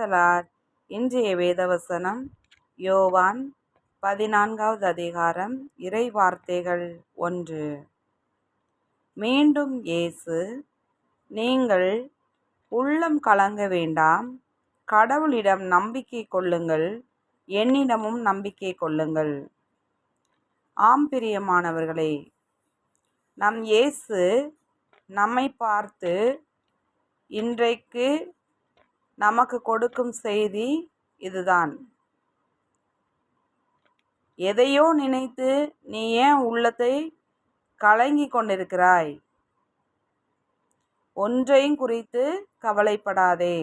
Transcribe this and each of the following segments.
பிரைஸ்தலார் இன்றைய வேதவசனம் யோவான் பதினான்காவது அதிகாரம் இறை வார்த்தைகள் ஒன்று. மீண்டும் இயேசு நீங்கள் உள்ளம் கலங்க வேண்டாம் கடவுளிடம் நம்பிக்கை கொள்ளுங்கள் என்னிடமும் நம்பிக்கை கொள்ளுங்கள். ஆம் பிரியமானவர்களே நம் இயேசு நம்மை பார்த்து இன்றைக்கு நமக்கு கொடுக்கும் செய்தி இதுதான். எதையோ நினைத்து நீ ஏன் உள்ளத்தை கலங்கி கொண்டிருக்கிறாய்? ஒன்றையும் குறித்து கவலைப்படாதே.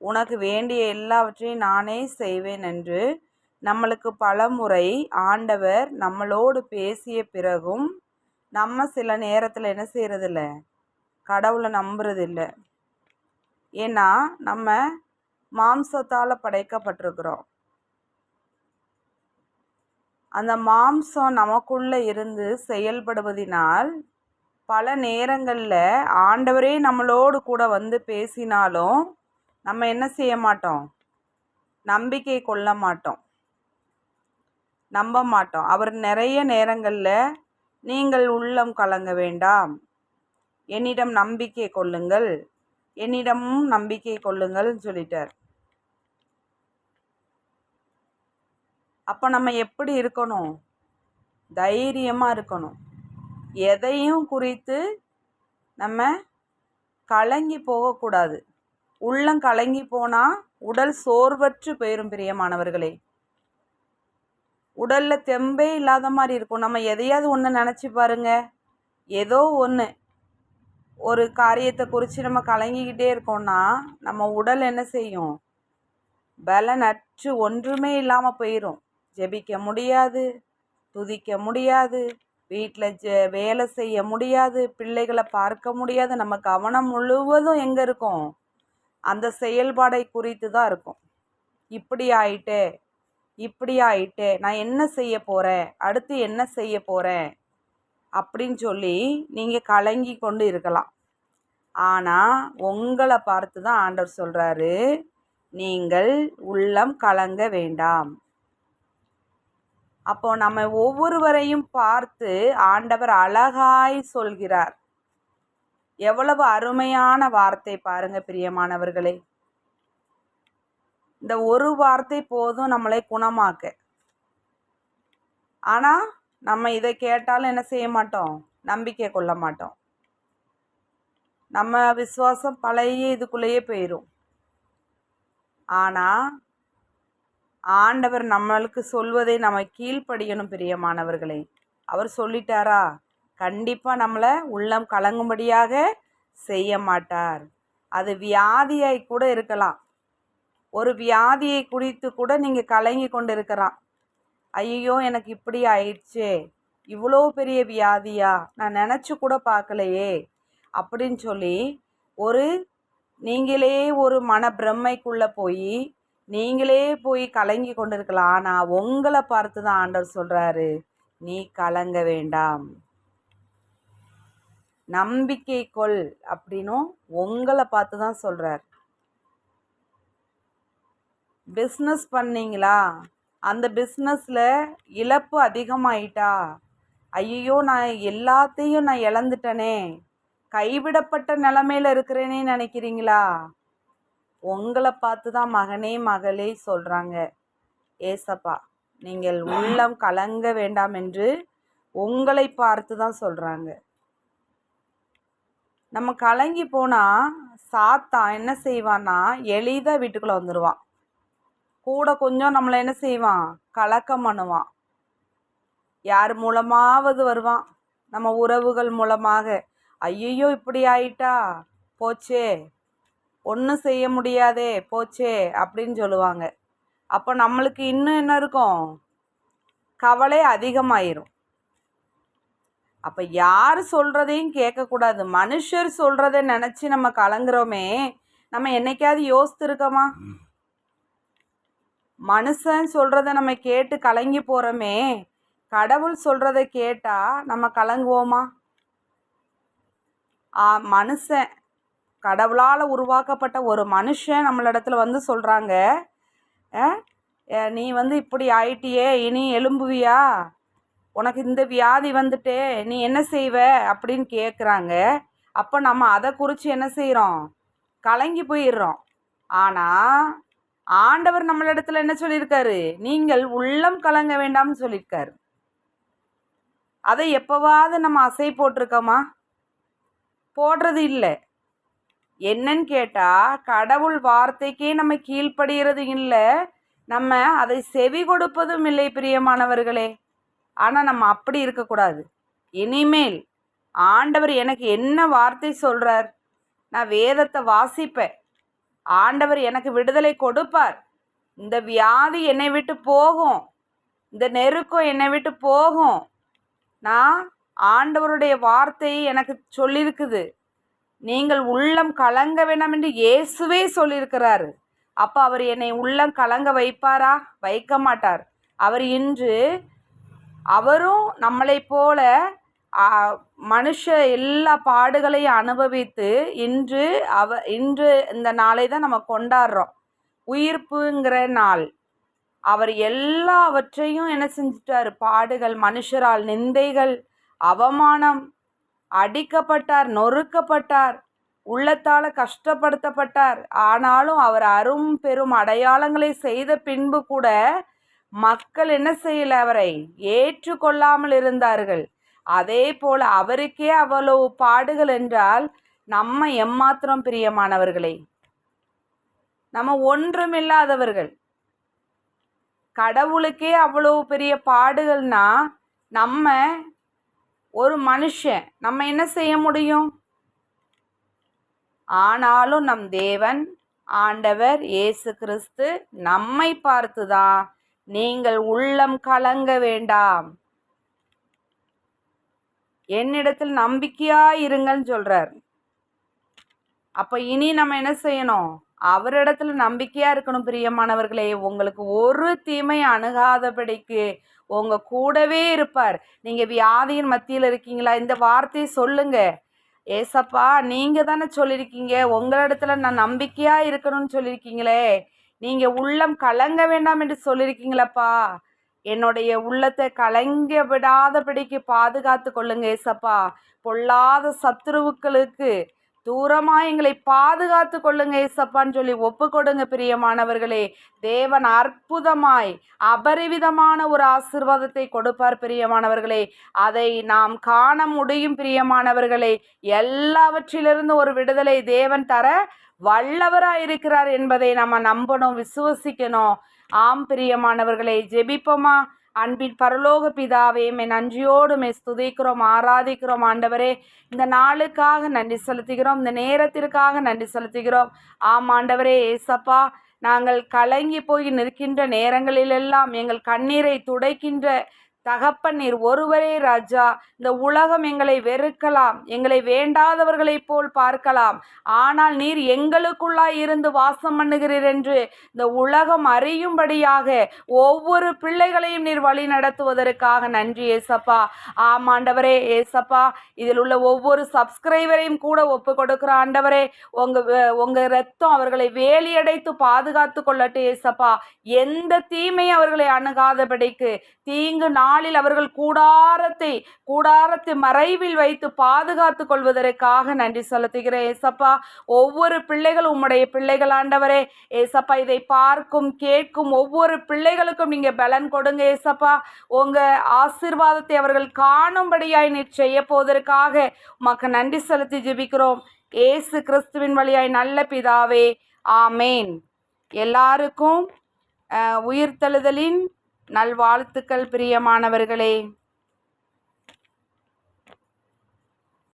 உனக்கு வேண்டிய எல்லாவற்றையும் நானே செய்வேன் என்று நம்மளுக்கு பலமுறை ஆண்டவர் நம்மளோடு பேசிய பிறகும் நம்ம சில நேரத்தில் என்ன செய்கிறதில்ல கடவுளை நம்புறதில்ல. ஏன்னா நம்ம மாம்சத்தால் படைக்கப்பட்டிருக்கிறோம். அந்த மாம்சம் நமக்குள்ளே இருந்து செயல்படுவதினால் பல நேரங்களில் ஆண்டவரே நம்மளோடு கூட வந்து பேசினாலும் நம்ம என்ன செய்ய மாட்டோம்? நம்பிக்கை கொள்ள மாட்டோம். நம்ப மாட்டோம். அவர் நிறைய நேரங்களில் நீங்கள் உள்ளம் கலங்க வேண்டாம். என்னிடம் நம்பிக்கை கொள்ளுங்கள். என்னிடமும் நம்பிக்கை கொள்ளுங்கள்னு சொல்லிட்டார். அப்போ நம்ம எப்படி இருக்கணும்? தைரியமாக இருக்கணும். எதையும் குறித்து நம்ம கலங்கி போகக்கூடாது. உள்ளம் கலங்கி போனால் உடல் சோர்வற்று போயிடும் பிரியமானவர்களே. உடலில் தெம்பே இல்லாத மாதிரி இருக்கும். நம்ம எதையாவது ஒன்று நினச்சி பாருங்க. ஏதோ ஒன்று ஒரு காரியத்தை குறித்து நம்ம கலங்கிக்கிட்டே இருக்கோம்னா நம்ம உடல் என்ன செய்யும்? பலனற்று ஒன்றுமே இல்லாமல் போயிடும் ஜெபிக்க முடியாது துதிக்க முடியாது வீட்டில் ஜெ வேலை செய்ய முடியாது பிள்ளைகளை பார்க்க முடியாது. நம்ம கவனம் முழுவதும் எங்கே இருக்கும்? அந்த செயல்பாடை குறித்து தான் இருக்கும். இப்படி ஆயிட்டே இப்படி ஆயிட்டே நான் என்ன செய்ய போகிறேன் அடுத்து என்ன செய்ய போகிறேன் அப்படின்னு சொல்லி நீங்கள் கலங்கி கொண்டு இருக்கலாம். ஆனால் உங்களை பார்த்து தான் ஆண்டவர் சொல்கிறாரு நீங்கள் உள்ளம் கலங்க வேண்டாம். அப்போ நம்ம ஒவ்வொருவரையும் பார்த்து ஆண்டவர் அழகாய் சொல்கிறார். எவ்வளவு அருமையான வார்த்தை பாருங்க பிரியமானவர்களே. இந்த ஒரு வார்த்தை போதும் நம்மளை குணமாக்க. ஆனால் நம்ம இதை கேட்டாலும் என்ன செய்ய மாட்டோம்? நம்பிக்கை கொள்ள மாட்டோம். நம்ம விசுவாசம் பழைய இதுக்குள்ளேயே போயிடும் ஆனால் ஆண்டவர் நம்மளுக்கு சொல்வதை நம்ம கீழ்ப்படியணும் பிரியமானவர்களே. அவர் சொல்லிட்டாரா? கண்டிப்பாக நம்மளை உள்ளம் கலங்கும்படியாக செய்ய மாட்டார். அது வியாதியாய் கூட இருக்கலாம். ஒரு வியாதியை குறித்து கூட நீங்கள் கலங்கி கொண்டு இருக்கிறான் ஐயோ எனக்கு இப்படி ஆயிடுச்சே. இவ்வளோ பெரிய வியாதியா? நான் நினச்சி கூட பார்க்கலையே. அப்படின்னு சொல்லி ஒரு நீங்களே ஒரு மன பிரம்மைக்குள்ளே போய் நீங்களே போய் கலங்கி கொண்டிருக்கலாம். ஆனால் உங்களை பார்த்து தான் ஆண்டவர் சொல்கிறாரு நீ கலங்க வேண்டாம். நம்பிக்கை கொள் அப்படின்னும் உங்களை பார்த்து தான் சொல்கிறார் பிஸ்னஸ் பண்ணீங்களா? அந்த பிஸ்னஸில் இழப்பு அதிகமாயிட்டா? ஐயோ நான் எல்லாத்தையும் நான் இழந்துட்டனே. கைவிடப்பட்ட நிலமையில இருக்கிறேனே நினைக்கிறீங்களா? உங்களை பார்த்து தான் மகனே மகளே சொல்கிறாங்க ஏசப்பா நீங்கள் உள்ளம் கலங்க வேண்டாம் என்று உங்களை பார்த்து தான் சொல்கிறாங்க நம்ம கலங்கி போனால் சாத்தான் என்ன செய்வான்னா எளிதாக வீட்டுக்குள்ளே வந்துடுவான் கூட கொஞ்சம் நம்மளை என்ன செய்வான்? கலக்கம் பண்ணுவான். யார் மூலமாவது வருவான். நம்ம உறவுகள் மூலமாக. ஐயையோ இப்படி ஆயிட்டா? போச்சே. ஒன்றும் செய்ய முடியாதே. போச்சே. அப்படின்னு சொல்லுவாங்க. அப்போ நம்மளுக்கு இன்னும் என்ன இருக்கும்? கவலை அதிகமாயிரும். அப்போ யார் சொல்கிறதையும் கேட்கக்கூடாது. மனுஷர் சொல்கிறத நினச்சி நம்ம கலங்குறோமே. நம்ம என்னைக்காவது யோசித்துருக்கோமா? மனுஷன் சொல்கிறத நம்ம கேட்டு கலங்கி போகிறோமே கடவுள் சொல்கிறத கேட்டால் நம்ம கலங்குவோமா? ஆ மனுஷன் கடவுளால் உருவாக்கப்பட்ட ஒரு மனுஷன் நம்மளிடத்துல வந்து சொல்கிறாங்க நீ வந்து இப்படி ஆயிட்டியே இனி எலும்புவியா உனக்கு இந்த வியாதி வந்துட்டே நீ என்ன செய்வ? அப்படின்னு கேட்குறாங்க அப்போ நம்ம அதை குறித்து என்ன செய்கிறோம் கலங்கி போயிடுறோம். ஆனால் ஆண்டவர் நம்மளிடத்துல என்ன சொல்லியிருக்காரு? நீங்கள் உள்ளம் கலங்க வேண்டாம்னு சொல்லியிருக்காரு. அதை எப்போவாவது நம்ம அசை போட்டிருக்கோமா? போடுறது இல்லை. என்னன்னு கேட்டால் கடவுள் வார்த்தைக்கே நம்ம கீழ்ப்படுகிறது இல்லை. நம்ம அதை செவி கொடுப்பதும் இல்லை பிரியமானவர்களே. ஆனால் நம்ம அப்படி இருக்கக்கூடாது. இனிமேல் ஆண்டவர் எனக்கு என்ன வார்த்தை சொல்கிறார் நான் வேதத்தை வாசிப்பேன். ஆண்டவர் எனக்கு விடுதலை கொடுப்பார். இந்த வியாதி என்னை விட்டு போகும். இந்த நெருக்கம் என்னை விட்டு போகும். நான் ஆண்டவருடைய வார்த்தை எனக்கு சொல்லியிருக்குது. நீங்கள் உள்ளம் கலங்க வேணாம் என்று இயேசுவே சொல்லியிருக்கிறாரு. அப்போ அவர் என்னை உள்ளம் கலங்க வைப்பாரா? வைக்க மாட்டார். அவர் இன்று அவரும் நம்மளை போல மனுஷ எல்லா பாடுகளையும் அனுபவித்து இன்று அவ இன்று இந்த நாளை தான் நம்ம கொண்டாடுறோம். உயிர்ப்புங்கிற நாள். அவர் எல்லாவற்றையும் என்ன செஞ்சிட்டார்? பாடுகள் மனுஷரால் நிந்தைகள் அவமானம் அடிக்கப்பட்டார் நொறுக்கப்பட்டார் உள்ளத்தால் கஷ்டப்படுத்தப்பட்டார். ஆனாலும் அவர் அரும் பெரும் அடையாளங்களை செய்த பின்பு கூட மக்கள் என்ன செய்யல அவரை? ஏற்றுக்கொள்ளாமல் இருந்தார்கள். அதே போல் அவருக்கே அவ்வளவு பாடுகள் என்றால் நம்ம எம்மாத்திரம் பிரியமானவர்களே? நம்ம ஒன்றுமில்லாதவர்கள். கடவுளுக்கே அவ்வளவு பெரிய பாடுகள்னா நம்ம ஒரு மனுஷன் நம்ம என்ன செய்ய முடியும்? ஆனாலும் நம் தேவன் ஆண்டவர் இயேசு கிறிஸ்து நம்மை பார்த்துதான் நீங்கள் உள்ளம் கலங்க வேண்டாம். என்னிடத்தில் நம்பிக்கையாக இருங்கள்னு சொல்கிறார் அப்போ இனி நம்ம என்ன செய்யணும்? அவரிடத்துல நம்பிக்கையாக இருக்கணும் பிரியமானவர்களே. உங்களுக்கு ஒரு தீமை அணுகாதபடிக்கு உங்க கூடவே இருப்பார். நீங்க வியாதியின் மத்தியில் இருக்கீங்களா? இந்த வார்த்தையை சொல்லுங்க. ஏசப்பா நீங்கள் தானே சொல்லியிருக்கீங்க. உங்களிடத்துல நான் நம்பிக்கையாக இருக்கணும்னு சொல்லியிருக்கீங்களே. நீங்கள் உள்ளம் கலங்க வேண்டாம் என்று சொல்லியிருக்கீங்களப்பா. என்னுடைய உள்ளத்தை கலங்க விடாதபடிக்கு பாதுகாத்து கொள்ளுங்க ஏசப்பா. பொல்லாத சத்துருவுக்களுக்கு தூரமாக எங்களை பாதுகாத்து கொள்ளுங்க ஏசப்பான்னு சொல்லி ஒப்பு கொடுங்க பிரியமானவர்களே. தேவன் அற்புதமாய் அபரிவிதமான ஒரு ஆசிர்வாதத்தை கொடுப்பார் பிரியமானவர்களே. அதை நாம் காண முடியும் பிரியமானவர்களே. எல்லாவற்றிலிருந்து ஒரு விடுதலை தேவன் தர வல்லவராக இருக்கிறார் என்பதை நம்ம நம்பணும் விசுவசிக்கணும். ஆம் பிரியமானவர்களை ஜெபிப்போமா? அன்பின் பரலோக பிதாவே மே நன்றியோடு மே ஸ்துதிக்கிறோம் ஆராதிக்கிறோம் ஆண்டவரே. இந்த நாளுக்காக நன்றி செலுத்துகிறோம் இந்த நேரத்திற்காக நன்றி செலுத்துகிறோம். ஆம் ஆண்டவரே ஏசப்பா நாங்கள் கலங்கி போய் நிற்கின்ற நேரங்களிலெல்லாம் எங்கள் கண்ணீரை துடைக்கின்ற தகப்பன் நீர் ஒருவரே ராஜா இந்த உலகம் எங்களை வெறுக்கலாம் எங்களை வேண்டாதவர்களைப் போல் பார்க்கலாம். ஆனால் நீர் எங்களுக்குள்ளாய் இருந்து வாசம் பண்ணுகிறீர் என்று இந்த உலகம் அறியும்படியாக ஒவ்வொரு பிள்ளைகளையும் நீர் வழி நடத்துவதற்காக நன்றி ஏசப்பா. ஆமாண்டவரே ஏசப்பா இதில் உள்ள ஒவ்வொரு சப்ஸ்கிரைபரையும் கூட ஒப்பு கொடுக்குற ஆண்டவரே உங்க உங்க ரத்தம் அவர்களை வேலியடைத்து பாதுகாத்து கொள்ளட்டு ஏசப்பா. எந்த தீமையும் அவர்களை அணுகாதபடிக்கு தீங்கு நான் நாளில் அவர்கள் கூடாரத்தை கூடாரத்தை மறைவில் வைத்து பாதுகாத்து கொள்வதற்காக நன்றி செலுத்துகிறேன். ஏசப்பா ஒவ்வொரு பிள்ளைகளும் உம்முடைய பிள்ளைகள் ஆண்டவரே. ஏசப்பா இதை பார்க்கும் கேட்கும் ஒவ்வொரு பிள்ளைகளுக்கும் நீங்க பலன் கொடுங்க ஏசப்பா. உங்க ஆசிர்வாதத்தை அவர்கள் காணும்படியாய் நீ செய்ய போவதற்காக உமக்கு நன்றி செலுத்தி ஜெபிக்கிறோம். ஏசு கிறிஸ்துவின் வழியாய் நல்ல பிதாவே. ஆமேன். எல்லாருக்கும் உயிர்த்தெழுதலின் நல்வாழ்த்துக்கள் பிரியமானவர்களே.